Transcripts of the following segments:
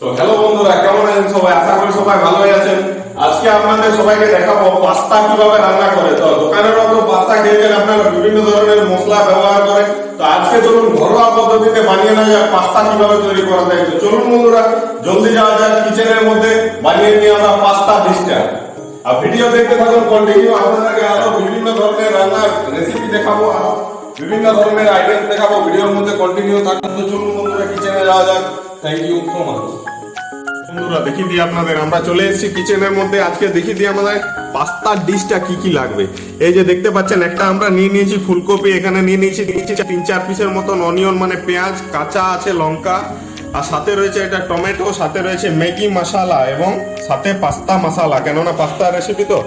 তো হ্যালো বন্ধুরা, কেমন আছেন সবাই? আশা করি সবাই ভালোই আছেন। আজকে আপনাদের সবাইকে দেখাবো পাস্তা কীভাবে রান্না করে। তো দোকানেরও তো পাস্তা খেয়েছেন আপনারা বিভিন্ন ধরনের মশলা ব্যবহার করে তো আজকে চলুন ঘরোয়া পদ্ধতিতে বানিয়ে নেওয়া যাক পাস্তা কীভাবে তৈরি করা যায়। তো চলুন বন্ধুরা, জলদি যাওয়া যাক কিচেনের মধ্যে। বানিয়ে নিয়ে আমরা পাস্তা ডিশটা। আর ভিডিও দেখতে থাকুন কন্টিনিউ আপনাদেরকে আরও বিভিন্ন ধরনের রান্নার রেসিপি দেখাবো। আরও বিভিন্ন ধরনের আইটেম দেখাবো ভিডিওর মধ্যে কন্টিনিউ থাকুন। তো চলুন বন্ধুরা কিচেনে যাওয়া যাক। থ্যাংক ইউ সো মাচ বন্ধুরা, দেখিয়ে দিই আপনাদের। আমরা চলে এসেছি কিচেনের মধ্যে। আজকে দেখিয়ে দিই আমাদের পাস্তার ডিশটা কি কি লাগবে। এই যে দেখতে পাচ্ছেন, একটা আমরা নিয়ে নিয়েছি ফুলকপি, এখানে নিয়ে নিয়েছি তিন চার পিসের মতন অনিয়ন মানে পেঁয়াজ, কাঁচা আছে, লঙ্কা। আর সাথে রয়েছে এটা টমেটো, সাথে রয়েছে ম্যাগি মশালা এবং সাথে পাস্তা মশালা। কেননা পাস্তা রেসিপি তো।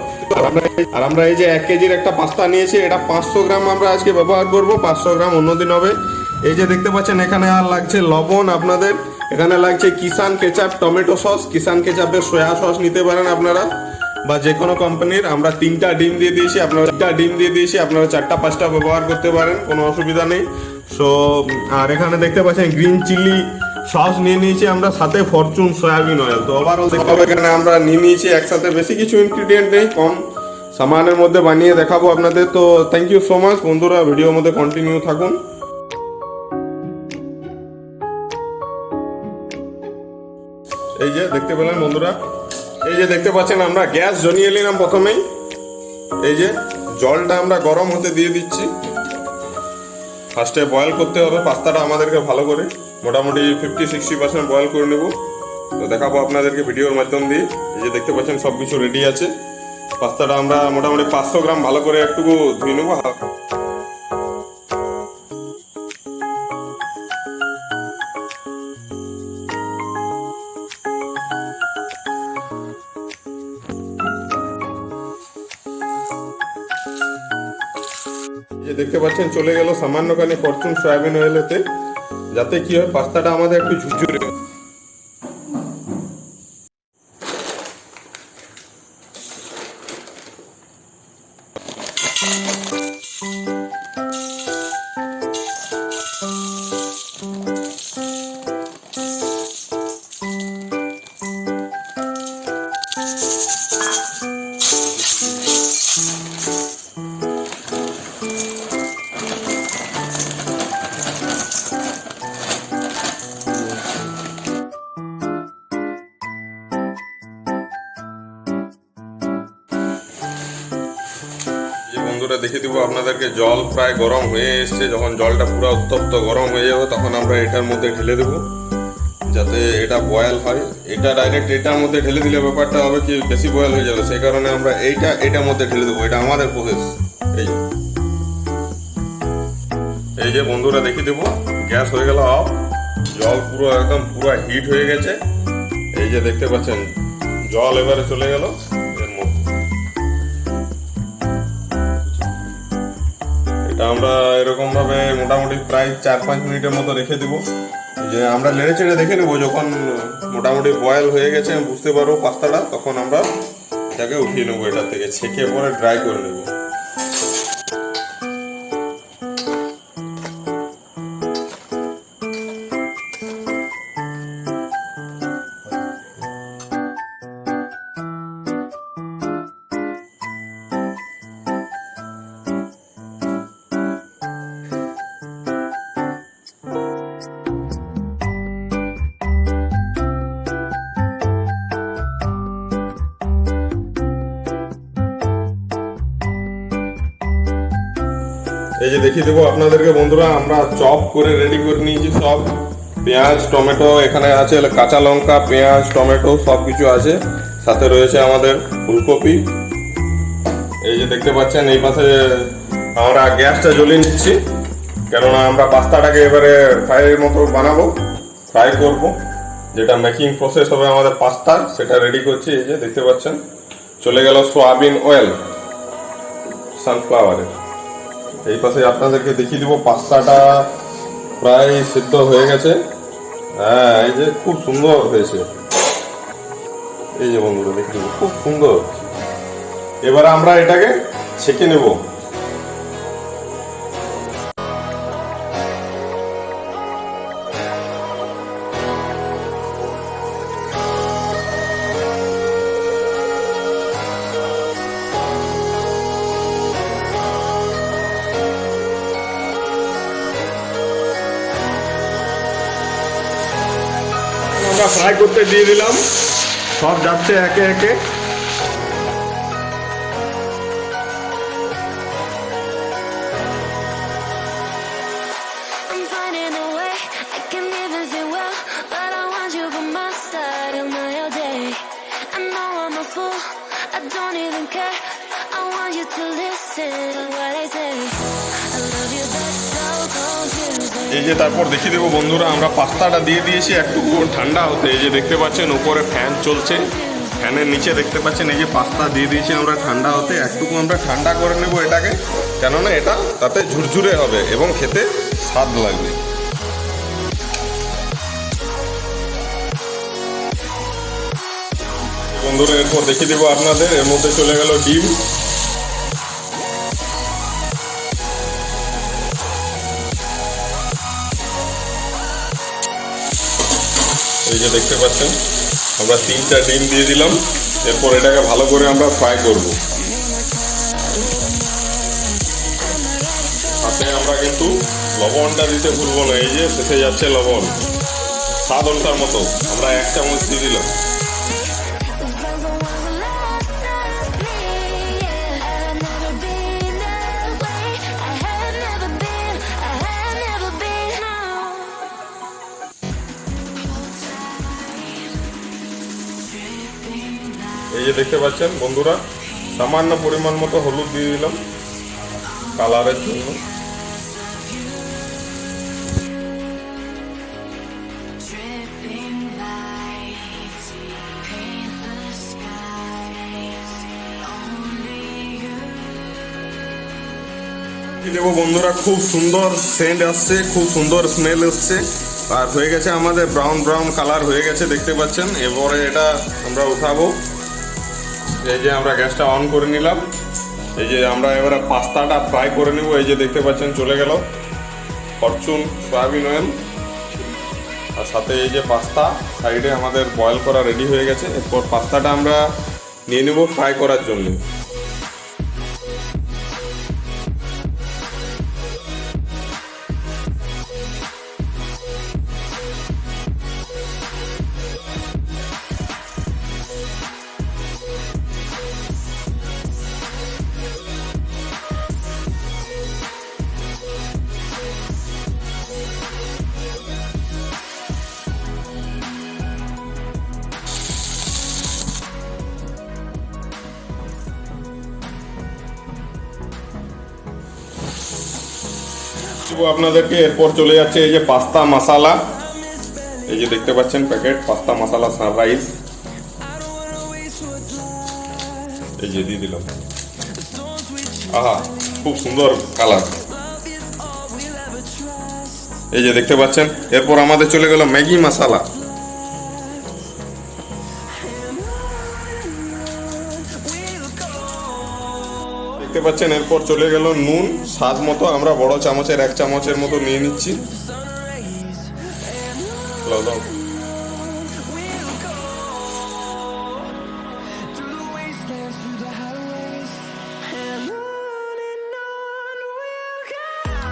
আর আমরা- এই যে এক কেজির একটা পাস্তা নিয়েছি, এটা পাঁচশো গ্রাম আমরা আজকে ব্যবহার করব, পাঁচশো গ্রাম অন্যদিন হবে। এই যে দেখতে পাচ্ছেন, এখানে আর লাগছে লবণ আপনাদের। এখানে লাগছে Kissan ketchup tomato sauce. Kissan কেচাপের soya sauce নিতে পারেন আপনারা বা যে কোনো কোম্পানির আমরা তিনটা ডিম দিয়ে দিয়েছি, আপনারা চারটা ডিম দিয়ে দিয়েছি, আপনারা চারটা পাঁচটা ব্যবহার করতে পারেন, কোনো অসুবিধা নেই। সো আর এখানে দেখতে পাচ্ছেন গ্রিন চিলি সস নিয়ে নিয়েছি আমরা সাথে ফরচুন সয়াবিন অয়েল তো ওভারঅল পাবো এখানে আমরা নিয়ে নিয়েছি একসাথে বেশি কিছু ইনগ্রিডিয়েন্ট নেই, কম সামানের মধ্যে বানিয়ে দেখাবো আপনাদের। তো থ্যাংক ইউ সো মাচ বন্ধুরা ভিডিওর মধ্যে কন্টিনিউ থাকুন। এই যে দেখতে পেলেন বন্ধুরা, এই যে দেখতে পাচ্ছেন আমরা গ্যাস জ্বলিয়ে নিলাম প্রথমেই। এই যে জলটা আমরা গরম হতে দিয়ে দিচ্ছি। ফার্স্টে বয়েল করতে হবে, পাস্তাটা আমাদেরকে ভালো করে। মোটামুটি ফিফটি সিক্সটি পার্সেন্ট বয়েল করে নেব। তো দেখাবো আপনাদেরকে ভিডিওর মাধ্যম দিয়ে। এই যে দেখতে পাচ্ছেন, সব কিছু রেডি আছে। পাস্তাটা আমরা মোটামুটি পাঁচশো গ্রাম ভালো করে একটু ধুয়ে নেব। যে দেখতে পাচ্ছেন, চলে গেল সামান্যখানি ফরচুন সয়াবিন অয়েলেতে যাতে কি হয় পাস্তাটা আমাদের একটু ঝুরঝুরে বন্ধুরা দেখে দিব। আপনাদেরকে জল প্রায় গরম হয়ে এসছে। যখন জলটা পুরো উত্তপ্ত গরম হয়ে যাবে, তখন আমরা এটার মধ্যে ঢেলে দেব, যাতে এটা বয়েল হয়। এটা ডাইরেক্ট এটার মধ্যে ঢেলে দিলে ব্যাপারটা হবে কি, বেশি বয়েল হয়ে যাবে। সেই কারণে আমরা এইটা, এটার মধ্যে ঢেলে দেবো। এটা আমাদের প্রসেস এই এই যে বন্ধুরা দেখে দেবো। গ্যাস হয়ে গেল অফ জল পুরো একদম, পুরো হিট হয়ে গেছে। এই যে দেখতে পাচ্ছেন, জল এবারে চলে গেল। এটা আমরা এরকম ভাবে মোটামুটি প্রায় চার পাঁচ মিনিটের মতো রেখে দিব। যে আমরা নেড়ে চেড়ে দেখে নেব, যখন মোটামুটি বয়েল হয়ে গেছে, বুঝতে পারব পাস্তাটা, তখন আমরা এটাকে উঠিয়ে নেব এটা থেকে ছেঁকে পরে ড্রাই করে নেব। এই যে দেখিয়ে দেবো আপনাদেরকে বন্ধুরা, আমরা চপ করে রেডি করে নিয়েছি সব। পেঁয়াজ, টমেটো এখানে আছে কাঁচা লঙ্কা, পেঁয়াজ, টমেটো সব কিছু আছে। সাথে রয়েছে আমাদের ফুলকপি। এই যে দেখতে পাচ্ছেন, এই পাশে আমরা গ্যাসটা জ্বলিয়ে নিচ্ছি। কেননা আমরা পাস্তাটাকে এবারে ফ্রাইয়ের মতো বানাবো, ফ্রাই করব। যেটা মেকিং প্রসেস হবে আমাদের পাস্তার সেটা রেডি করছি। এই যে দেখতে পাচ্ছেন, চলে গেল সোয়াবিন অয়েল সানফ্লাওয়ারের এই পাশে আপনাদেরকে দেখিয়ে দিব, পাস্তাটা প্রায় সিদ্ধ হয়ে গেছে। হ্যাঁ এই যে খুব সুন্দর হয়েছে। এই যে বন্ধুরা দেখে খুব সুন্দর। এবারে আমরা এটাকে ছেঁকে নেব। আমরা ফ্রাই করতে দিয়ে দিলাম সব যাচ্ছে একে একে. I don't even care. I want you to listen to what I say. এই যে তারপর দেখিয়ে দেবো বন্ধুরা, আমরা পাস্তাটা দিয়ে দিয়েছি একটু ঠান্ডা হতে। এই যে দেখতে পাচ্ছেন, উপরে ফ্যান চলছে। ফ্যানের নিচে দেখতে পাচ্ছেন, এই যে পাস্তা দিয়ে দিয়েছি আমরা ঠান্ডা হতে। একটুকু আমরা ঠান্ডা করে নেব এটাকে, কেননা এটা তাতে ঝুরঝুরে হবে এবং খেতে স্বাদ লাগবে। বন্ধুরা, এরপর দেখিয়ে দেবো আপনাদের। এর মধ্যে চলে গেল ডিম। এই যে দেখতে পাচ্ছেন, আমরা তিনটা ডিম দিয়ে দিলাম। এরপর এটাকে ভালো করে আমরা ফ্রাই করব। সাথে আমরা কিন্তু লবণটা দিতে ভুলব না, এই যে শেষে যাচ্ছে লবণ। স্বাদ মতো আমরা এক চামচ দিয়ে দিলাম। দেখতে পাচ্ছেন, বন্ধুরা, সামান্য পরিমাণ মতো হলুদ দিয়ে দিলাম, কালারের জন্য। দেবো বন্ধুরা, খুব সুন্দর সেন্ট আসছে, খুব সুন্দর স্মেল এসছে। আর হয়ে গেছে আমাদের ব্রাউন ব্রাউন কালার হয়ে গেছে, দেখতে পাচ্ছেন। এবারে এটা আমরা উঠাবো। এই যে আমরা গ্যাসটা অন করে নিলাম। এই যে আমরা এবারে পাস্তাটা ফ্রাই করে নেব। এই যে দেখতে পাচ্ছেন, চলে গেল। Fortune soybean oil. আর সাথে এই যে পাস্তা, সাইডে আমাদের বয়েল করা রেডি হয়ে গেছে। এরপর পাস্তাটা আমরা নিয়ে নেব ফ্রাই করার জন্য। দিব আপনাদেরকে। এরপর চলে যাচ্ছে এই যে পাস্তা মশালা। এই যে দেখতে পাচ্ছেন প্যাকেট, পাস্তা মশালা সানরাইজ এই যে দিয়ে দিলাম। আহা, খুব সুন্দর কালার। এই যে দেখতে পাচ্ছেন, এরপর আমাদের চলে গেল ম্যাগি মশালা। দেখতে পাচ্ছেন, এরপর চলে গেল নুন, স্বাদ মতো। আমরা বড় চামচের, এক চামচের মতো নিয়ে নিচ্ছি।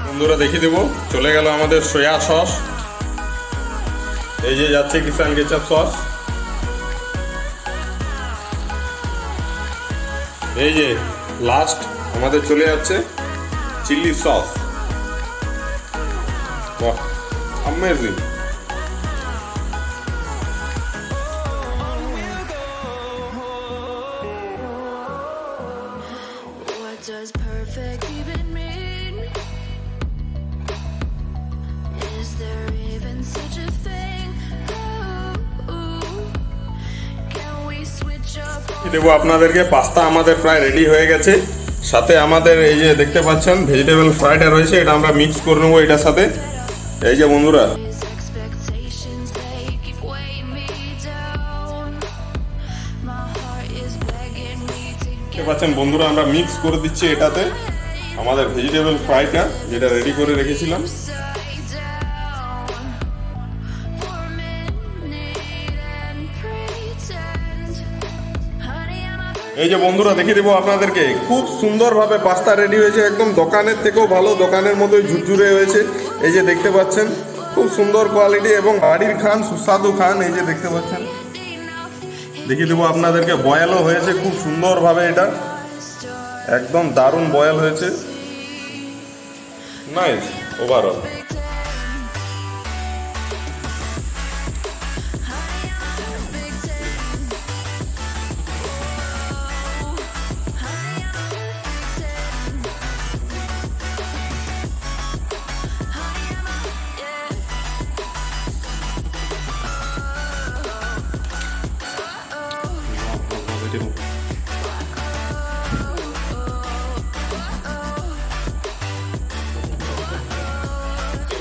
বন্ধুরা, দেখিয়ে দেবো। চলে গেল আমাদের সয়া সস। এই যে যাচ্ছে কিষান গেচার সস। এই যে লাস্ট আমাদের চলে যাচ্ছে চিলি সস বাহ amazing does perfect even mean? Is there even such a thing? দেবো আপনাদেরকে, পাস্তা আমাদের প্রায় রেডি হয়ে গেছে। সাথে আমাদের এই যে দেখতে পাচ্ছেন ভেজিটেবল ফ্রাইটা রয়েছে, এটা আমরা মিক্স করে নেব এটার সাথে। এই যে বন্ধুরা, দেখতে পাচ্ছেন বন্ধুরা, আমরা মিক্স করে দিচ্ছি এটাতে আমাদের ভেজিটেবল ফ্রাইটা যেটা রেডি করে রেখেছিলাম। এই যে বন্ধুরা, দেখিয়ে দেবো আপনাদেরকে। খুব সুন্দরভাবে পাস্তা রেডি হয়েছে। একদম দোকানের থেকেও ভালো, দোকানের মতোই ঝুরঝুরে হয়েছে। এই যে দেখতে পাচ্ছেন, খুব সুন্দর কোয়ালিটি এবং বাড়ির খান, সুস্বাদু খান, এই যে দেখতে পাচ্ছেন। দেখিয়ে দেবো আপনাদেরকে, বয়েলও হয়েছে, খুব সুন্দরভাবে এটা। একদম দারুণ বয়েল হয়েছে। নাইস ওভারঅল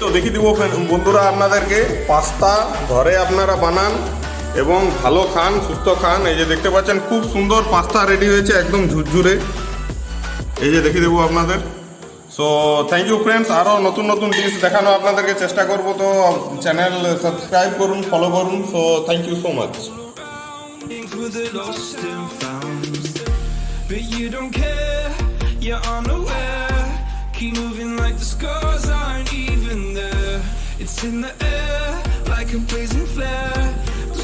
তো দেখিয়ে দিব বন্ধুরা, আপনাদেরকে পাস্তা ঘরে আপনারা বানান এবং ভালো খান, সুস্থ খান। এই যে দেখতে পাচ্ছেন, খুব সুন্দর পাস্তা রেডি হয়েছে, একদম ঝুরঝুরে। এই যে দেখিয়ে দেবো আপনাদের। সো থ্যাংক ইউ ফ্রেন্ডস আরও নতুন নতুন ডিশ দেখানো আপনাদেরকে চেষ্টা করব। তো চ্যানেল সাবস্ক্রাইব করুন ফলো করুন। So thank you so much. But you're unaware. Keep moving like the scars in the air like a blazing flare. The